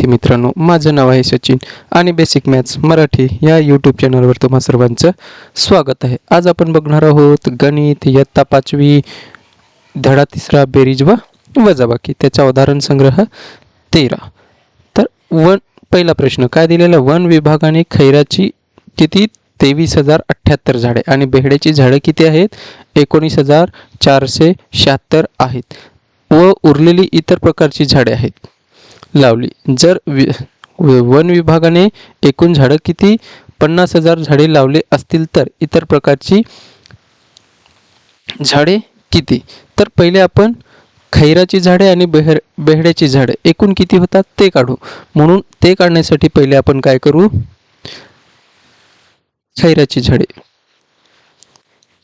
विद्यार्थी मित्रांनो माझं नाव आहे सचिन आणि बेसिक मॅथ्स मराठी या यूट्यूब चॅनलवर तुम्हा सर्वांचं स्वागत आहे. आज आपण बघणार आहोत गणित इयत्ता पाचवी धडा तिसरा बेरीज व वजाबाकी. त्याचा उदाहरण संग्रह तेरा. तर वन पहिला प्रश्न काय दिलेला वन विभागाने खैराची किती? तेवीस हजार अठ्ठ्याहत्तर झाडे. आणि बेहड्याची झाडं किती आहेत? एकोणीस हजार चारशे शहात्तर आहेत. व उरलेली इतर प्रकारची झाडे आहेत. लावली. जर वि वन विभागाने एकूण झाडं किती? पन्नास हजार झाडे लावले असतील तर इतर प्रकारची झाडे किती? तर पहिले आपण खैराची झाडे आणि बेहर बेहड्याची झाडे. एकूण किती होतात? ते काढू. म्हणून ते काढण्यासाठी पहिले आपण काय करू? खैराची झाडे.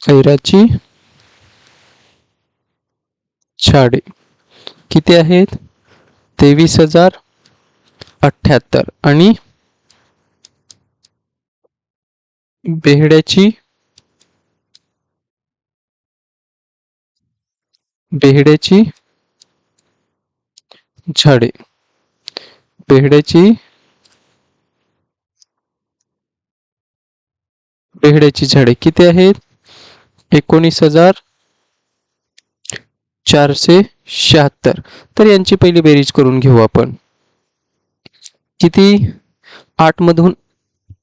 खैराची झाडे किती आहेत? तेवीस हजार अठ्ठ्याहत्तर. आणि बेहड्याची बेहड्याची झाडे. बेहड्याची बेहड्याची झाडे किती आहेत? एकोणीस हजार चारशे शहात्तर. तर यांची पहिली बेरीज करून घेऊ आपण. किती? आठमधून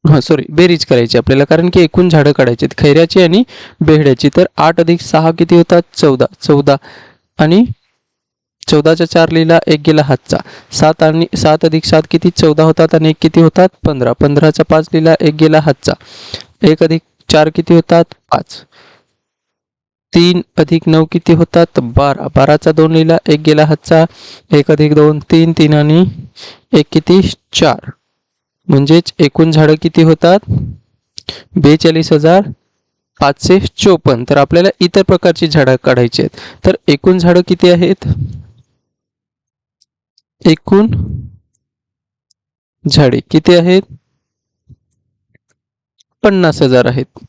हां सॉरी बेरीज करायची आपल्याला कारण की एकूण झाडं काढायची आहेत. खैऱ्याची आणि बेहड्याची. तर आठ अधिक सहा किती होतात? चौदा. चौदा आणि चौदाच्या चार लिहिला एक गेला हातचा. सात आणि सात अधिक सात किती? चौदा होतात आणि एक किती होतात? पंधरा. पंधराचा पाच लिहिला एक गेला हातचा. एक अधिक चार किती होतात? पाच. तीन अधिक नऊ किती होतात? बारा. बाराचा दोन लिहिला एक गेला हातचा. एक अधिक दोन तीन. तीन आणि एक किती? चार. म्हणजेच एकूण झाडं किती होतात? बेचाळीस हजार पाचशे चोपन्न. तर आपल्याला इतर प्रकारची झाडं काढायची आहेत. तर एकूण झाडं किती आहेत? एकूण झाडे किती आहेत? पन्नास हजार आहेत.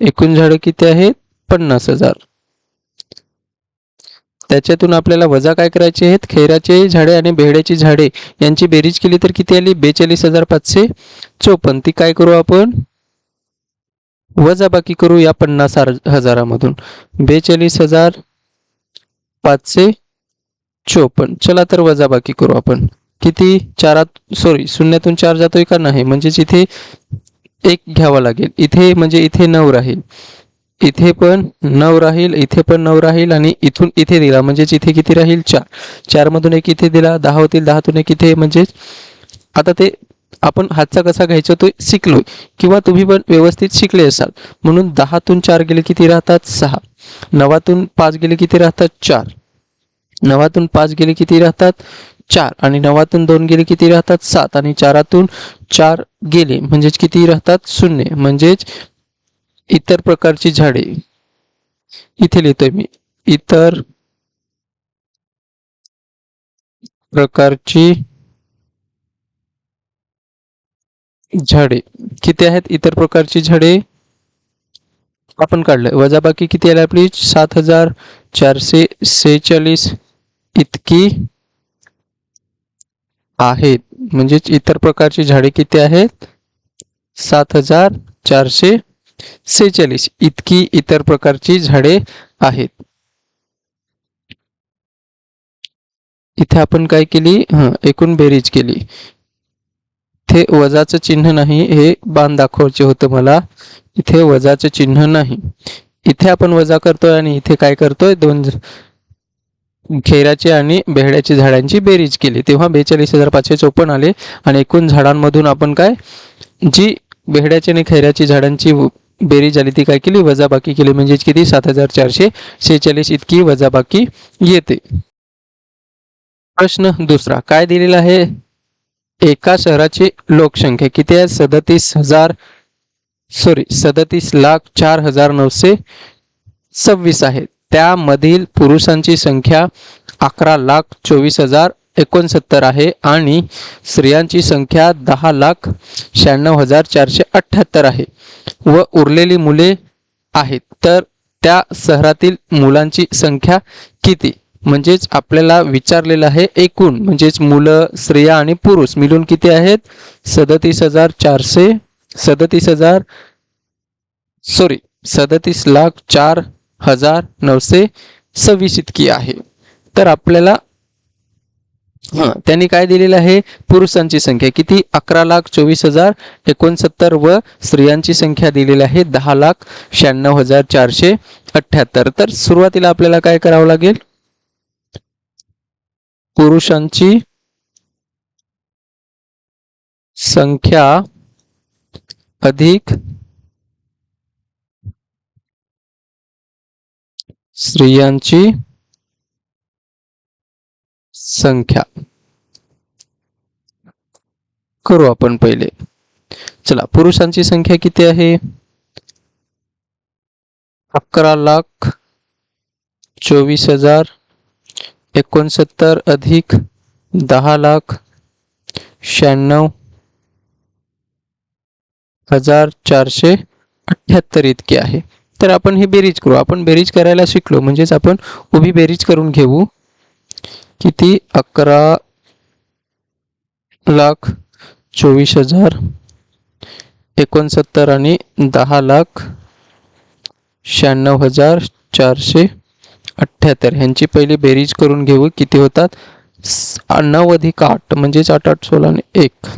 एकूण झाडं किती आहेत? पन्नास हजार. त्याच्यातून आपल्याला वजा काय करायचे आहेत? खैराचे झाडे आणि बेहड्याची झाडे. यांची बेरीज केली तर किती आली? बेचाळीस हजार पाचशे चोपन्न. ती काय करू आपण? वजाबाकी करू या पन्नास हजारामधून. बेचाळीस हजार पाचशे चोपन्न. चला तर वजाबाकी करू आपण. किती? चारात सॉरी शून्यातून चार जातोय का? नाही. म्हणजेच इथे एक घ्यावा लागेल. इथे म्हणजे इथे नऊ राहील. इथे पण नऊ राहील इथे पण नऊ राहील आणि इथून इथे दिला. म्हणजेच इथे किती राहील? चार. चारमधून एक इथे दिला दहा होतील दहातून एक इथे. म्हणजेच आता ते आपण हातचा कसा घ्यायचा तो शिकलो किंवा तुम्ही पण व्यवस्थित शिकले असाल. म्हणून दहातून चार गेले किती राहतात? सहा. नवातून पाच गेले किती राहतात? चार. नवातून पाच गेले किती राहतात? चार. आणि नवातून दोन गेले किती राहतात? सात. आणि चारातून चार गेले. म्हणजेच किती राहतात? शून्य. म्हणजेच इतर प्रकारची झाडे. इथे लिहितोय मी. इतर प्रकारची झाडे. किती आहेत? इतर प्रकारची झाडे? आपण काढलंय. वजाबाकी किती आली आपली सात हजार चारशे सेहेचाळीस इतकी आहेत. म्हणजेच इतर प्रकारची झाडे किती आहेत? सात हजार चारशे सेहेचाळीस. इतकी इतर प्रकारची झाडे आहेत. इथे आपण काय केली? एकूण बेरीज केली. इथे वजाचं चिन्ह नाही हे बाण दाखवायचे होतं मला. इथे वजाचं चिन्ह नाही. इथे आपण वजा करतोय आणि इथे काय करतोय? दोन ज- खेराचे आणि बेहड्याची झाडांची बेरीज केली. तेव्हा बेचाळीस हजार पाचशे चोपन्न आले. आणि एकूण झाडांमधून आपण काय? जी बेहड्याची आणि खैराची झाडांची बेरीज झाली ती काय केली? वजाबाकी केली. म्हणजेच किती? सात हजार चारशे शेहेचाळीस इतकी वजाबाकी येते. प्रश्न दुसरा. काय दिलेला आहे? एका शहराची लोकसंख्या किती आहे? सदतीस हजार सॉरी सदतीस लाख चार हजार नऊशे सव्वीस आहे. त्यामधील पुरुषांची संख्या अकरा लाख चोवीस हजार एकोणसत्तर आहे आणि स्त्रियांची संख्या दहा लाख शहाण्णव हजार चारशे अठ्ठ्याहत्तर आहे व उरलेली मुले आहेत. तर त्या शहरातील मुलांची संख्या किती? म्हणजेच आपल्याला विचारलेलं आहे एकूण. म्हणजेच मुलं स्त्रिया आणि पुरुष मिळून किती आहेत? सदतीस हजार चारशे सदतीस हजार सॉरी सदतीस लाख चार हजार नऊशे सव्वीस इतकी आहे. तर आपल्याला हां त्यांनी काय दिलेलं आहे? पुरुषांची संख्या. किती? अकरा लाख चोवीस हजार एकोणसत्तर व स्त्रियांची संख्या दिलेली आहे दहा लाख शहाण्णव हजार चारशे अठ्ठ्याहत्तर. तर सुरुवातीला आपल्याला काय करावं लागेल? पुरुषांची संख्या अधिक स्त्रियांची संख्या. करू आपण पहिले. चला पुरुषांची संख्या किती आहे? अकरा लाख चोवीस हजार एकोणसत्तर अधिक दहा लाख शहाण्णव हजार चारशे अठ्ठ्याहत्तर इतकी आहे. तर आपण ही बेरीज करू. आपण बेरीज करायला शिकलो म्हणजेच आपण उभी बेरीज करून घेऊ. किती? अकरा लाख चोवीस हजार एकोणसत्तर आणि दहा लाख शहाण्णव हजार चारशे अठ्ठ्याहत्तर. ह्यांची पहिली बेरीज करून घेऊ. किती होतात? स- नऊ अधिक आठ म्हणजेच आठ आठ सोळा आणि एक.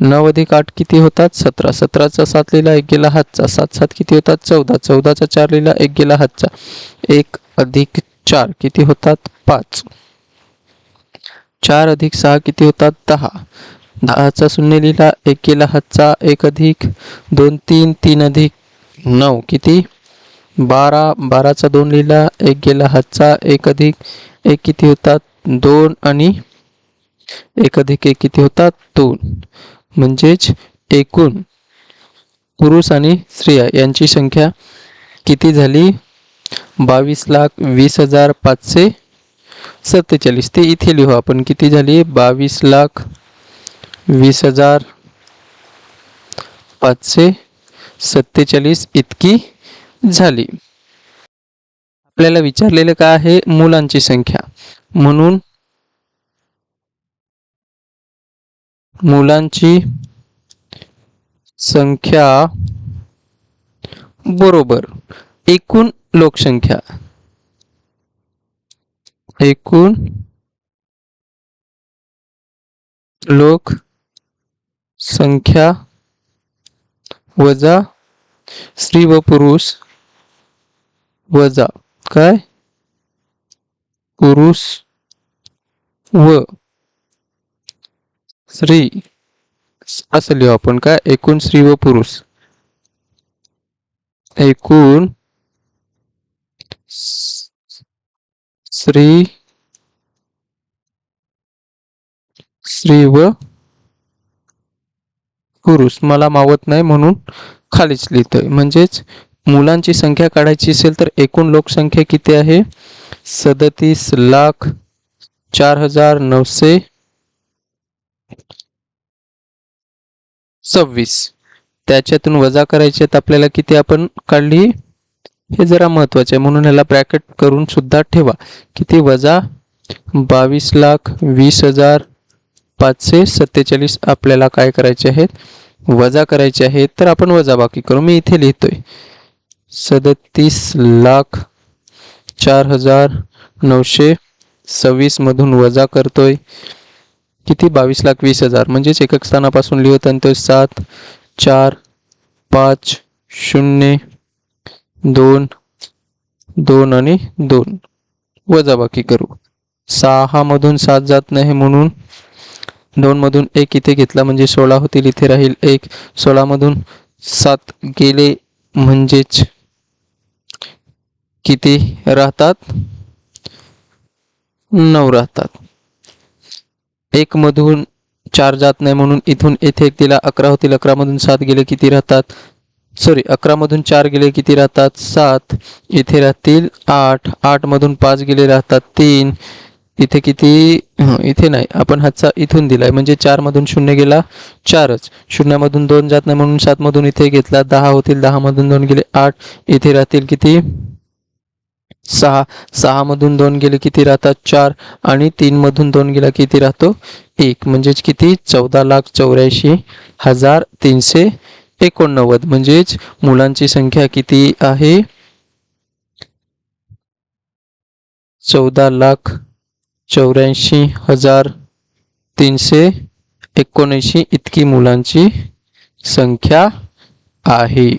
नऊ अधिक आठ किती होतात? सतरा. सतराचा सात लिहिला एक गेला हातचा. सात सात किती होतात? चौदा. चौदाचा चार लिहिला एक गेला हातचा. एक अधिक चार किती होतात? पाच. चार अधिक सहा किती होतात? दहा. दहाचा शून्य लिहिला एक गेला हातचा एक अधिक दोन तीन तीन अधिक नऊ किती? बारा. बाराचा दोन लिहिला एक गेला हातचा एक अधिक एक किती होतात? दोन आणि एक अधिक एक किती होतात? दोन. म्हणजेच एकूण पुरुष आणि स्त्रिया यांची संख्या किती झाली? बावीस लाख वीस हजार पाचशे सत्तेचाळीस. ते इथे लिहू आपण. किती झाली? बावीस लाख वीस हजार पाचशे सत्तेचाळीस इतकी झाली. आपल्याला विचारलेलं काय आहे? मुलांची संख्या. म्हणून मुलांची संख्या बरोबर. एकूण लोकसंख्या. एकूण लोक संख्या वजा स्त्री व पुरुष वजा. काय? पुरुष व स्त्री. असं लिहू आपण. काय? एकूण स्त्री व पुरुष. एकूण श्री स्त्री व पुरुष. मला मावत नाही म्हणून खालीच लिहितोय. म्हणजेच मुलांची संख्या काढायची असेल तर एकूण लोकसंख्या किती आहे? सदतीस लाख चार हजार नऊशे सव्वीस. त्याच्यातून वजा करायचे आहेत आपल्याला किती आपण काढली? हे जरा महत्त्वाचे आहे. म्हणून ह्याला ब्रॅकेट करून सुद्धा ठेवा. किती? वजा बावीस लाख वीस हजार पाचशे सत्तेचाळीस आपल्याला काय करायचे आहेत? वजा करायचे आहेत. तर आपण वजा बाकी करू. मी इथे लिहितोय. सदतीस लाख चार हजार नऊशे सव्वीसमधून वजा करतोय. किती? बावीस लाख वीस हजार. म्हणजेच एकक स्थानापासून लिहित आणतोय सात चार पाच शून्य दोन दोन आणि दोन. वजाबाकी करू. सहा मधून सात जात नाही म्हणून दोन मधून एक इथे घेतला म्हणजे सोळा होतील इथे राहील एक. सोळा मधून सात गेले म्हणजेच किती राहतात? नऊ राहतात. एक मधून चार जात नाही म्हणून इथून येथे एक दिला अकरा होतील अकरा मधून सात गेले किती राहतात? सॉरी अकरामधून चार गेले किती राहतात? सात. इथे राहतील आठ. आठमधून पाच गेले राहतात तीन. इथे किती? इथे नाही. आपण हातचा इथून दिलाय. म्हणजे चारमधून शून्य गेला चारच. शून्यामधून दोन जात नाही म्हणून सात मधून इथे घेतला दहा होतील दहामधून दोन गेले आठ. इथे राहतील किती? सहा. सहामधून दोन गेले किती राहतात? चार. आणि तीनमधून दोन गेला किती राहतो? एक. म्हणजेच किती? चौदा लाख चौऱ्याऐंशी हजार तीनशे एकोणनव्वद. म्हणजेच मुलांची संख्या किती आहे? चौदा लाख चौऱ्याऐंशी हजार तीनशे एकोणऐंशी इतकी मुलांची संख्या आहे.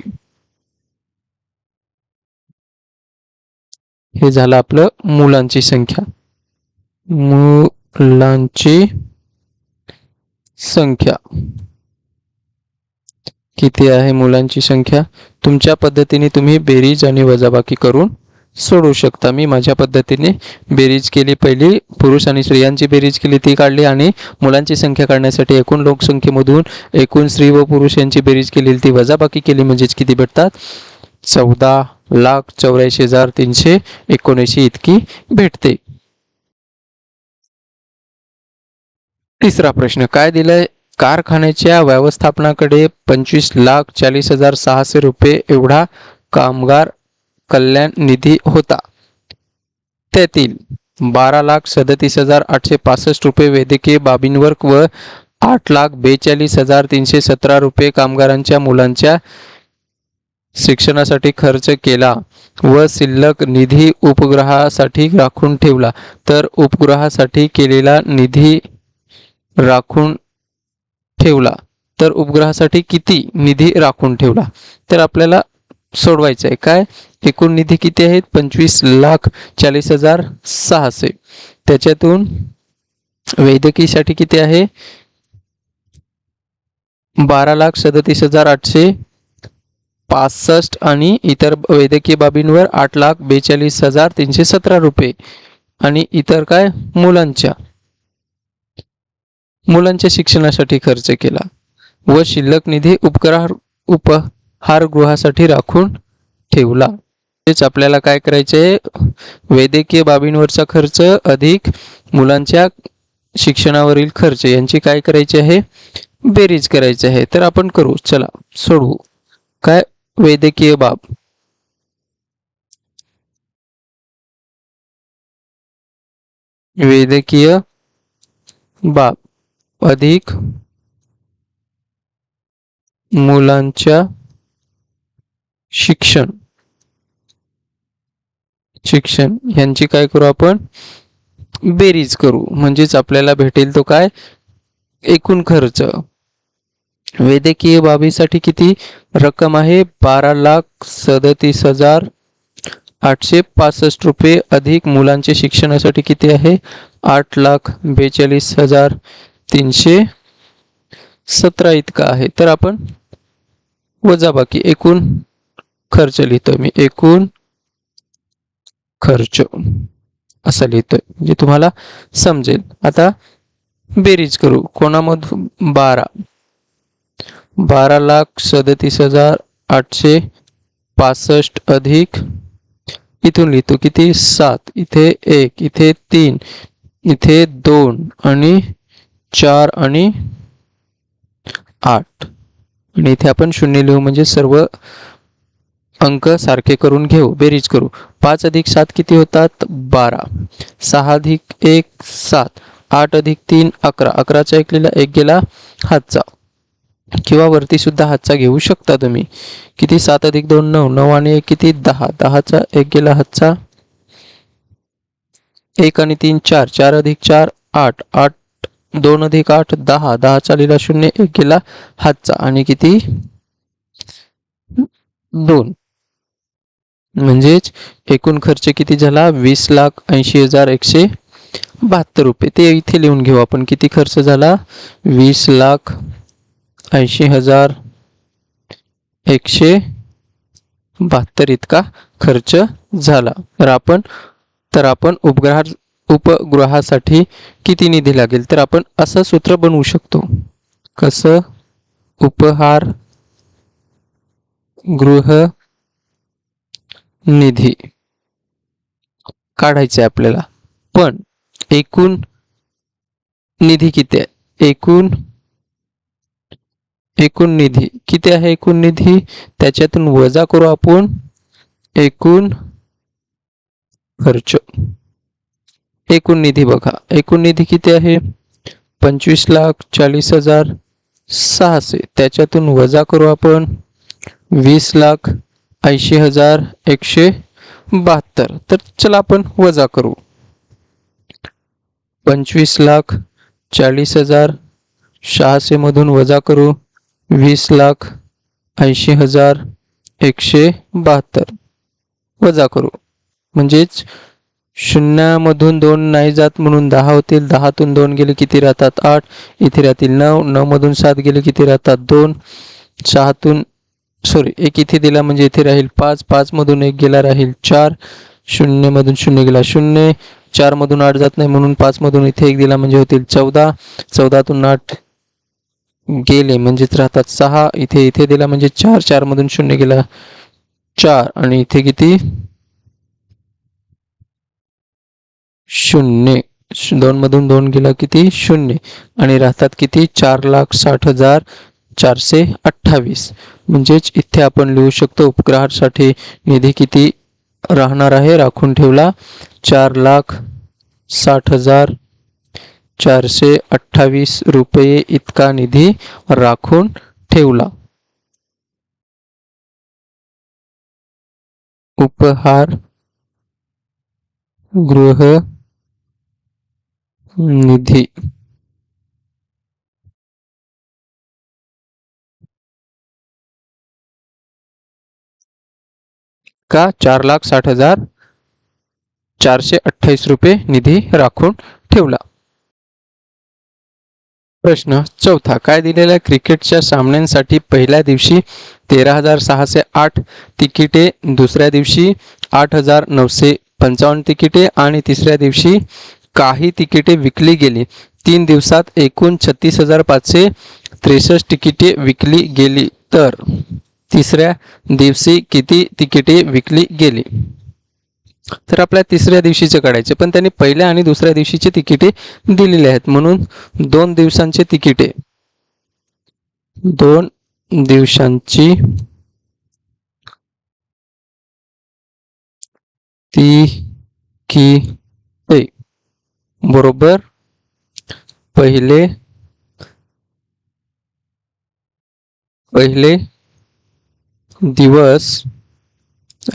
हे झालं आपलं मुलांची संख्या. मुलांची संख्या. किती आहे मुलांची संख्या? तुमच्या पद्धतीने तुम्ही बेरीज आणि वजाबाकी करून सोडवू शकता. मी माझ्या पद्धतीने बेरीज केली पहिली पुरुष आणि स्त्रियांची बेरीज केली ती काढली आणि मुलांची संख्या काढण्यासाठी एकूण लोकसंख्येमधून एकूण स्त्री व पुरुष यांची बेरीज केली. ती वजाबाकी केली म्हणजेच किती भेटतात? चौदा लाख चौऱ्याऐंशी हजार तीनशे एकोणऐंशी इतकी भेटते. तिसरा प्रश्न काय दिलाय? कारखान्याच्या व्यवस्थापनाकडे पंचवीस लाख चाळीस हजार सहाशे रुपये एवढा कामगार कल्याण निधी होता. त्यातील बारा लाख सदतीस हजार आठशे पासष्ट रुपये वैद्यकीय बाबींवर व आठ लाख बेचाळीस हजार तीनशे सतरा रुपये कामगारांच्या मुलांच्या शिक्षणासाठी खर्च केला व शिल्लक निधी उपग्रहासाठी राखून ठेवला. तर उपग्रहासाठी केलेला निधी राखून ठेवला तर उपग्रहासाठी किती निधी राखून ठेवला? तर आपल्याला सोडवायचं आहे. काय? एकूण निधी किती आहेत? पंचवीस लाख चाळीस हजार सहाशे. त्याच्यातून वैद्यकीसाठी किती आहे? बारा लाख सदतीस हजार आठशे पासष्ट आणि इतर वैद्यकीय बाबींवर आठ लाख बेचाळीस हजार तीनशे सतरा रुपये. आणि इतर काय? मुलांच्या. मुलांच्या शिक्षणासाठी खर्च केला व शिल्लक निधी उपग्रह उपहारगृहासाठी राखून ठेवला. तेच आपल्याला काय करायचे वैद्यकीय बाबींवरचा खर्च अधिक मुलांच्या शिक्षणावरील खर्च यांची काय करायची आहे? बेरीज करायची आहे. तर आपण करू. चला सोडवू. काय? वैद्यकीय बाब. वैद्यकीय बाब. अधिक मुलांच्या शिक्षण. शिक्षण यांची काय करू आपण? बेरीज करू. म्हणजेच आपल्याला भेटेल तो काय? एकूण खर्च. वैद्यकीय बाबीसाठी किती रक्कम आहे? बारा लाख सदतीस हजार आठशे पासष्ट रुपये अधिक मुलांचे शिक्षणासाठी किती आहे? आठ लाख बेचाळीस हजार तीनशे सतरा इतका आहे. तर आपण वजाबाकी एकूण खर्च लिहितो मी एकूण खर्च असं लिहितोय म्हणजे तुम्हाला समजेल. आता बेरीज करू. कोणामधून? बारा. बारा लाख सदतीस हजार आठशे पासष्ट अधिक इथून लिहितो. किती? सात. इथे एक इथे तीन इथे दोन आणि चार आणि आठ. आणि इथे आपण शून्य लिहू म्हणजे सर्व अंक सारखे करून घेऊ बेरीज करू. पाच अधिक सात किती होतात? बारा. सहा अधिक एक सात. आठ अधिक तीन अकरा. अकराचा एक लिहिला एक गेला हातचा. किंवा वरती सुद्धा हातचा घेऊ शकता तुम्ही. किती? सात अधिक दोन नऊ. नऊ आणि एक किती? दहा. दहाचा एक गेला हातचा. एक आणि तीन चार. चार अधिक चार आठ. आठ दोन अधिक आठ दहा. दहा चालीला शून्य एक गेला. हातचा आणि किती? दोन. म्हणजेच एकूण खर्च किती झाला? वीस लाख ऐंशी हजार एकशे बहात्तर रुपये. ते इथे लिहून घेऊ आपण. किती खर्च झाला? वीस लाख ऐंशी हजार एकशे बहात्तर इतका खर्च झाला. तर आपण तर आपण उपग्रहा उपग्रहासाठी किती निधी लागेल? तर आपण असं सूत्र बनवू शकतो. कसं? उपहार गृह निधी. काढायचे आपल्याला. पण एकूण निधी किती आहे? एकूण एकूण निधी. किती आहे एकूण निधी? त्याच्यातून वजा करू आपण एकूण खर्च. एकूण निधी बघा. एकूण निधी किती आहे? पंचवीस लाख चाळीस हजार सहाशे. त्याच्यातून वजा करू आपण वीस लाख ऐंशी हजार एकशे बहात्तर. तर चला आपण वजा करू. पंचवीस लाख चाळीस हजार सहाशे मधून वजा करू. वीस लाख ऐंशी हजार एकशे बहात्तर. वजा करू. म्हणजेच शून्यामधून दोन नाही जात म्हणून दहा होतील. दहातून दोन गेले किती राहतात? आठ. इथे राहतील नऊ. नऊमधून सात गेले किती राहतात? दोन. सहातून सॉरी एक इथे दिला म्हणजे इथे राहील पाच. पाचमधून एक गेला राहील चार. शून्यमधून शून्य गेला शून्य. चारमधून आठ जात नाही म्हणून पाचमधून इथे एक दिला म्हणजे होतील चौदा. चौदातून आठ गेले म्हणजेच राहतात सहा. इथे इथे दिला म्हणजे चार. चारमधून शून्य गेला चार. आणि इथे किती? शून्य. श- दोन मधून दोन गेला किती? शून्य. आणि राहतात किती? चार लाख साठ हजार चारशे अठ्ठावीस. म्हणजेच इथे आपण लिहू शकतो उपग्रहासाठी निधी किती राहणार आहे? राखून ठेवला. चार लाख साठ हजार चारशे अठ्ठावीस रुपये इतका निधी राखून ठेवला. उपहार गृह निधी. का चार लाख साठ हजार चारशे अठ्ठावीस रुपये निधी राखून ठेवला? प्रश्न चौथा. काय दिलेल्या क्रिकेटच्या सामन्यांसाठी पहिल्या दिवशी तेरा हजार सहाशे आठ तिकिटे दुसऱ्या दिवशी आठ हजार नऊशे पंचावन्न तिकिटे आणि तिसऱ्या दिवशी काही तिकिटे विकली गेली. तीन दिवसात एकूण छत्तीस हजार पाचशे त्रेसष्ट तिकिटे विकली गेली. तर तिसऱ्या दिवशी किती तिकिटे विकली गेली? तर आपल्या तिसऱ्या दिवशीचे काढायचे. पण त्यांनी पहिल्या आणि दुसऱ्या दिवशीचे तिकिटे दिलेले आहेत. म्हणून दोन दिवसांचे तिकिटे. दोन दिवसांची ती की बरोबर? पहिले? पहिले दिवस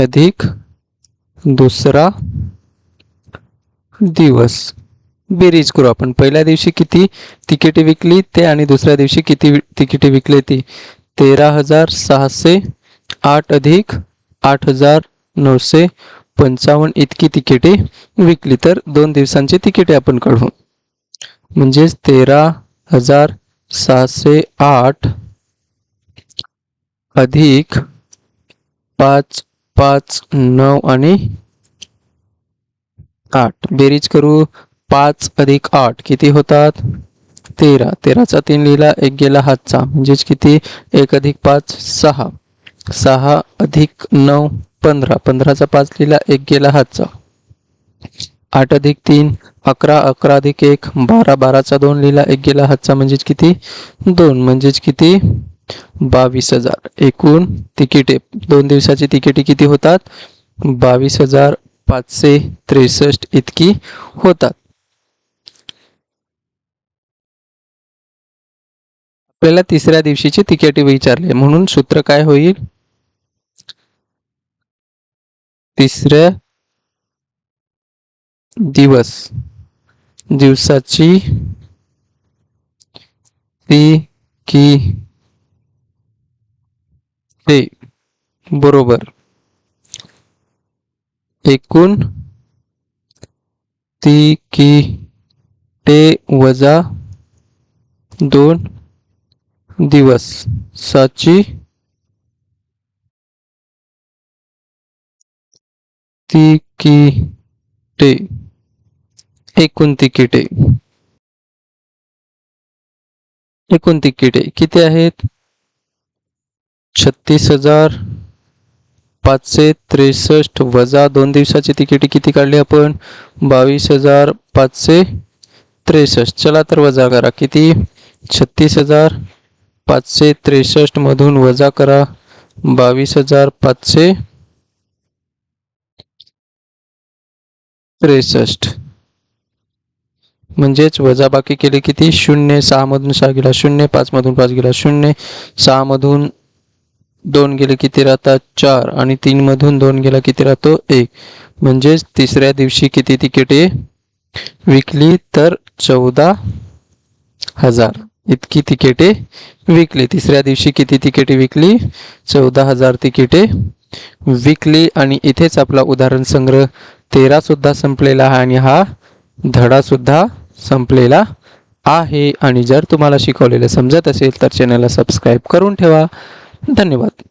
अधिक दुसरा दिवस. बेरीज करू आपण. पहिल्या दिवशी किती तिकिटे विकली ते आणि दुसऱ्या दिवशी किती तिकिटे विकले ती? तेरा हजार सहाशे आठ अधिक आठ हजार नऊशे पंचावन्न इतकी तिकिटे विकली तर दोन दिवसांची तिकिटे आपण काढू. म्हणजेच तेरा हजार सहाशे आठ अधिक पाच पाच नऊ आणि आठ. बेरीज करू पाच अधिक आठ. किती होतात? तेरा. तेराचा तीन लिहिला एक गेला हातचा. म्हणजेच किती? एक अधिक पाच सहा. सहा अधिक नऊ पंधरा. पंधराचा पाच लिहिला एक गेला हातचा. आठ अधिक तीन अकरा. अकरा अधिक एक बारा. बाराचा दोन लिहिला एक गेला हातचा. म्हणजेच किती? दोन. म्हणजेच किती? बावीस हजार. एकूण तिकिटे. दोन दिवसाची तिकिटे किती होतात? बावीस हजार पाचशे त्रेसष्ट इतकी होतात. आपल्याला तिसऱ्या दिवशीची तिकिटे विचारले. म्हणून सूत्र काय होईल? तिसऱ्या दिवस. दिवसाची ती की ते बरोबर. एकूण ती की ते वजा दोन दिवस साची ती एकूण तिकिटे एकूण तिकिटे किती आहेत? छत्तीस हजार पाचशे त्रेसष्ट वजा दोन दिवसाची तिकिटे किती काढली आपण? बावीस हजार पाचशे त्रेसष्ट. चला तर वजा करा. किती? छत्तीस हजार पाचशे त्रेसष्ट मधून वजा करा. बावीस हजार पाचशे त्रेसष्ट. म्हणजेच वजाबाकी केली किती? शून्य सहामधून सहा गेला. शून्य पाचमधून पाच गेला. शून्य सहामधून दोन गेले किती राहतात चार. आणि तीनमधून दोन गेला किती राहतो? एक. म्हणजेच तिसऱ्या दिवशी किती तिकिटे विकली तर चौदा हजार. इतकी तिकिटे विकली. तिसऱ्या दिवशी किती तिकिटे विकली? चौदा हजार तिकिटे विकली. आणि इथेच आपला उदाहरण संग्रह तेरा सुद्धा संपलेला आहे आणि हा धडा सुद्धा संपलेला आहे. आणि जर तुम्हाला शिकवलेलं समजत असेल तर चॅनलला सबस्क्राईब करून ठेवा. धन्यवाद.